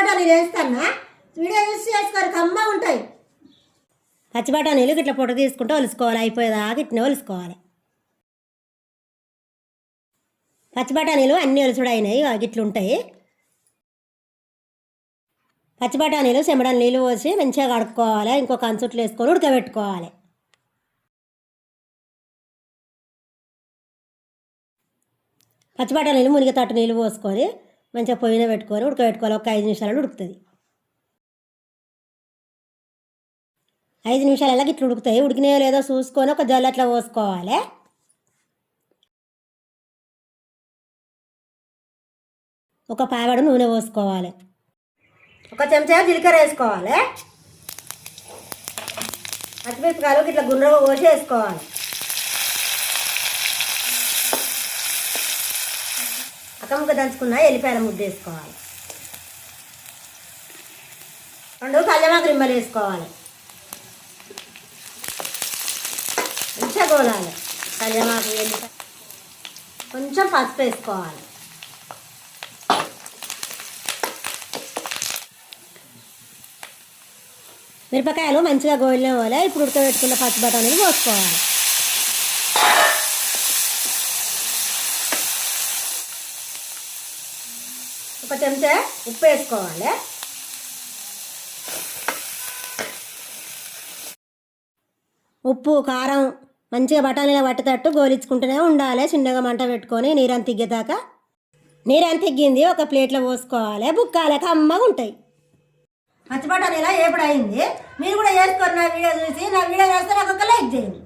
బఠానీలు వేస్తానా? వీడియో చూసి చేసుకోరు కమ్మ ఉంటాయి. పచ్చి బఠానీలు ఇట్లా పొట్ట తీసుకుంటే ఒలుసుకోవాలి అయిపోయేదాకా ఇట్నే ఒలుసుకోవాలి. పచ్చి బఠానీలు అన్నీ ఒలుసుడు అయినాయి ఇట్లా ఉంటాయి. పచ్చి బఠానీలు చెమడని నీళ్ళు పోసి మంచిగా కడుక్కోవాలి ఇంకొక అంచుట్లు వేసుకొని ఉడకబెట్టుకోవాలి. పచ్చి బఠానీలు మునిగి తట్టు నీళ్ళు పోసుకొని మంచిగా పొయ్యిన పెట్టుకొని ఉడకబెట్టుకోవాలి. ఒక ఐదు నిమిషాలలో ఉడుకుతుంది. ఐదు నిమిషాలు ఎలాగ ఇట్లా ఉడుకుతాయి. ఉడికినాయో లేదో చూసుకొని ఒక జల్లు అట్లా పోసుకోవాలి. ఒక పావడ నూనె పోసుకోవాలి. ఒక చెంచా జీలకర్ర వేసుకోవాలి. పచ్చిమిరపకాయలు ఇట్లా గుండ్రగా పోసి వేసుకోవాలి. అక్కమ్మక దంచుకున్న ఎల్లిపాయల ముద్ద వేసుకోవాలి. రెండు కళ్యామాకు రిమ్మలు వేసుకోవాలి. మంచిగా గోలాలి. కళ్యామాకు ఎల్లిపాయ. కొంచెం పసుపు వేసుకోవాలి. మిరపకాయలు మంచిగా గోలిన పోలే ఇప్పుడు ఉడకబెట్టుకున్న పచ్చి బఠానీలు పోసుకోవాలి. ఒక చెంచా ఉప్పు వేసుకోవాలి. ఉప్పు కారం మంచిగా బఠానీలో పట్టేటట్టు గోలించుకుంటూనే ఉండాలి. చిన్నగా మంట పెట్టుకొని నీరంత తిగ్గేదాకా నీరంత తిగ్గింది ఒక ప్లేట్లో పోసుకోవాలి. బుక్కాలి కమ్మగా ఉంటాయి. పచ్చి బఠానీలా ఎప్పుడు అయింది. మీరు కూడా వేసుకొని నా వీడియో చూసి. నా వీడియో చేస్తే నాకు ఒక లైక్ చేయండి.